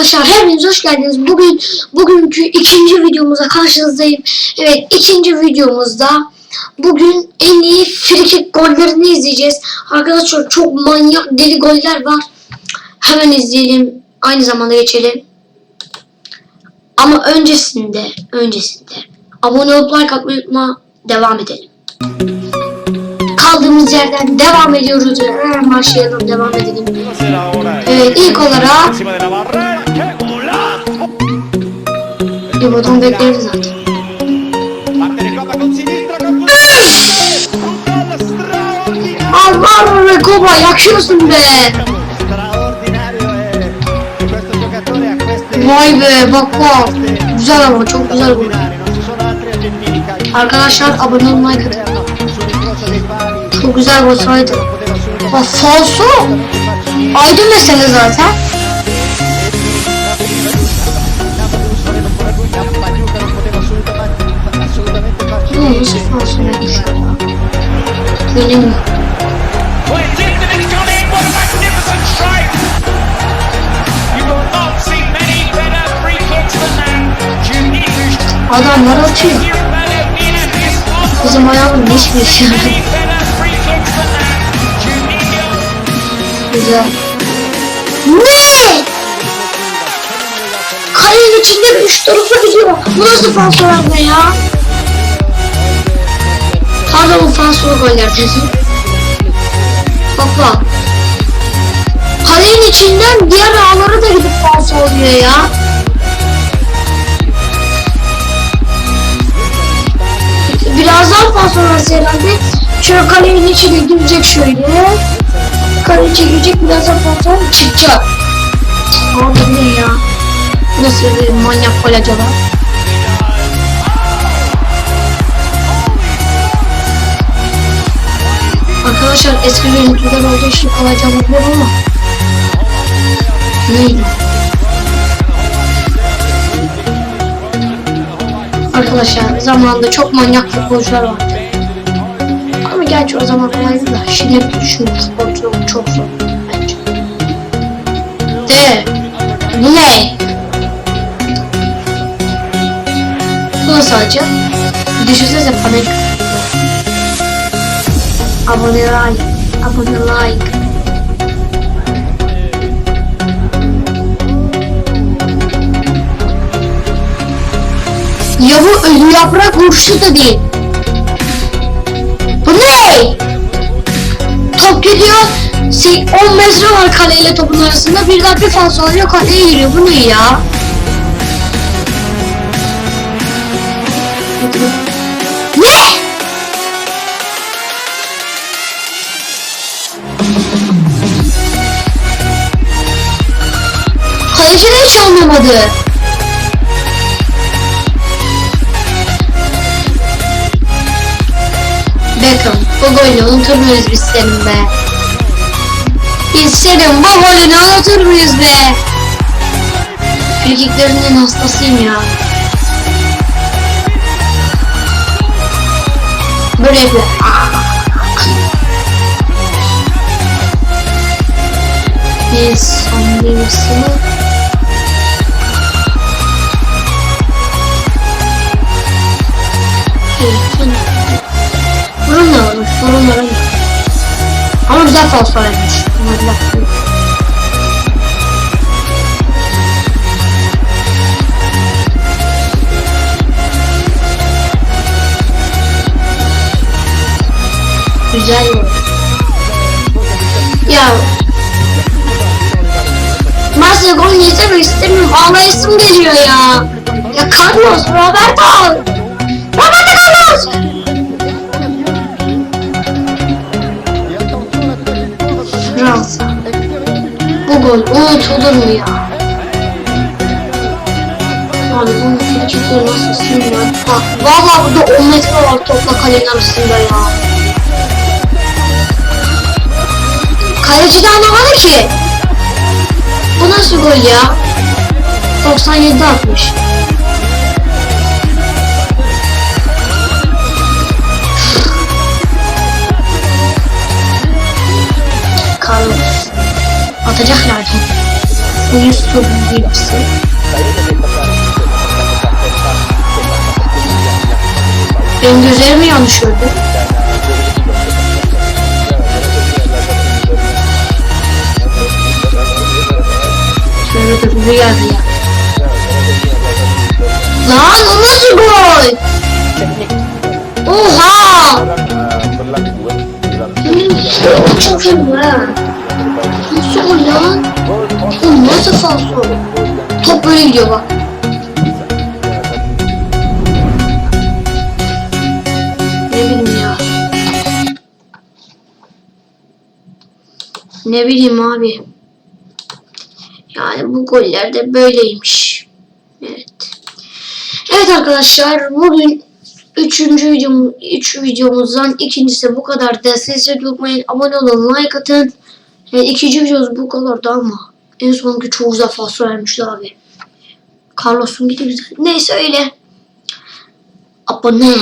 Arkadaşlar hepiniz hoş geldiniz. Bugün bugünkü ikinci videomuza karşınızdayım. Evet ikinci videomuzda bugün en iyi frikik gollerini izleyeceğiz. Arkadaşlar çok manyak deli goller var. Hemen izleyelim. Aynı zamanda geçelim. Ama öncesinde öncesinde abone olup like atmayı unutma. Devam edelim. Kaldığımız yerden devam ediyoruz. Hemen başlayalım. Devam edelim. Evet ilk olarak Un gol straordinario! Alvaro Recoba yakıyorsun be. Vay be bak bak. Güzel ama çok güzel bu. Arkadaşlar abone olmayı like Çok güzel gol saydı. Bak falso. Aydın mesele zaten. See many better free kicks than that. Juninho's adamlar atıyor. you better in at this one. Bizim Kalenin içinde üç tarafa gidiyor. Bu nasıl falso yapma ya? Pardon bu falso goller dedim. Bak bak. Kalenin içinden diğer ağlara da gidip falso oluyor ya. Birazdan falso olması herhalde. Şöyle kalenin içine girecek şöyle. Kale çekecek birazdan falso çıkacak. Abi ne ya? Nasıl bir manyak gol acaba? Arkadaşlar eski görüntüler olduğu için kolay cevaplıyorum ama neydi? Arkadaşlar zamanında çok manyak futbolcular vardı. Ama gerçi o zaman kolaydı da şimdi düşün futbolcu çok zor bence. De ne? Bu nasıl alacağım? Düşünsene panik. Abone like. Abone like. Ya bu ölü yaprak vuruşu da değil. Bu ne? Top gidiyor. Şey, 10 metre var kaleyle topun arasında. Birden bir falso alıyor kaleye giriyor. Bu ne ya? Ne? Kaleci de hiç anlamadı. Beckham, bu golü unutur muyuz biz senin be? Biz senin bu golünü unutur muyuz be? Frikiklerinin hastasıyım ya. Böyle yapıyor. Bir son birisini Burun da varmış, burunların da. Ama güzel falso yapmış. Ama bir dakika. Güzel Masa gol izlemek istemiyorum. Ağlayasım geliyor ya. Ya Carlos, Roberto. Roberto Carlos. Fransa. Bu gol unutulur mu ya? Abi bunun frikikleri nasıl sığmıyor? Bak valla burada 10 metre var topla kalenin arasında ya. Kaleci de anlamadı ki. Bu nasıl gol ya? 97 atmış. Carlos. Atacaklar. Bu yüz sorun değil misin? Benim gözlerimi yanlış gördü. Şöyle de bir yer ya. Lan o nasıl gol? Oha! Hmm, Çok iyi bu ha. Nasıl gol lan? Oğlum nasıl falso? Top böyle gidiyor bak. Ne bileyim ya. Ne bileyim abi. Yani bu goller de böyleymiş. Evet. Evet arkadaşlar bugün üçüncü videom, üç videomuzdan ikincisi bu kadar. Destekleri unutmayın. Abone olun, like atın. Yani ikinci videomuz bu kadardı ama en sonki çok güzel fasıl vermişti abi. Carlos'un de güzel. Neyse öyle. Abone.